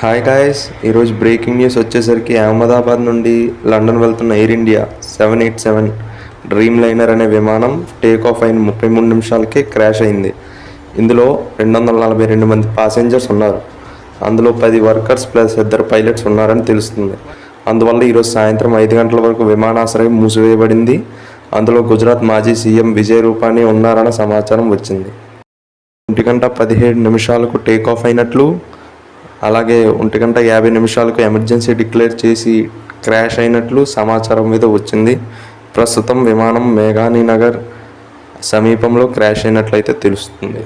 Hi guys ఈరోజు breaking news వచ్చేసరికి అహ్మదాబాద్ నుండి లండన్ వెళ్తున్న Air India seven eight seven dreamliner అనే విమానం టేక్ ఆఫ్ అయిన ముప్పై మూడు నిమిషాలకే క్రాష్ అయింది. ఇందులో రెండు వందల నలభై రెండు మంది పాసెంజర్స్ ఉన్నారు. అందులో పది వర్కర్స్ ప్లస్ ఇద్దరు పైలట్స్ ఉన్నారని తెలుస్తుంది. అందువల్ల ఈరోజు సాయంత్రం ఐదు గంటల వరకు విమానాశ్రయం మూసివేయబడింది. అందులో గుజరాత్ మాజీ సీఎం విజయ్ రూపానీ ఉన్నారన్న సమాచారం వచ్చింది. ఒంటి గంట పదిహేడు నిమిషాలకు టేక్ ఆఫ్ అయినట్లు అలాగే ఒంటి గంట యాభై నిమిషాలకు ఎమర్జెన్సీ డిక్లేర్ చేసి క్రాష్ అయినట్లు సమాచారం మీద వచ్చింది. ప్రస్తుతం విమానం మేఘానీ నగర్ సమీపంలో క్రాష్ అయినట్లయితే తెలుస్తుంది.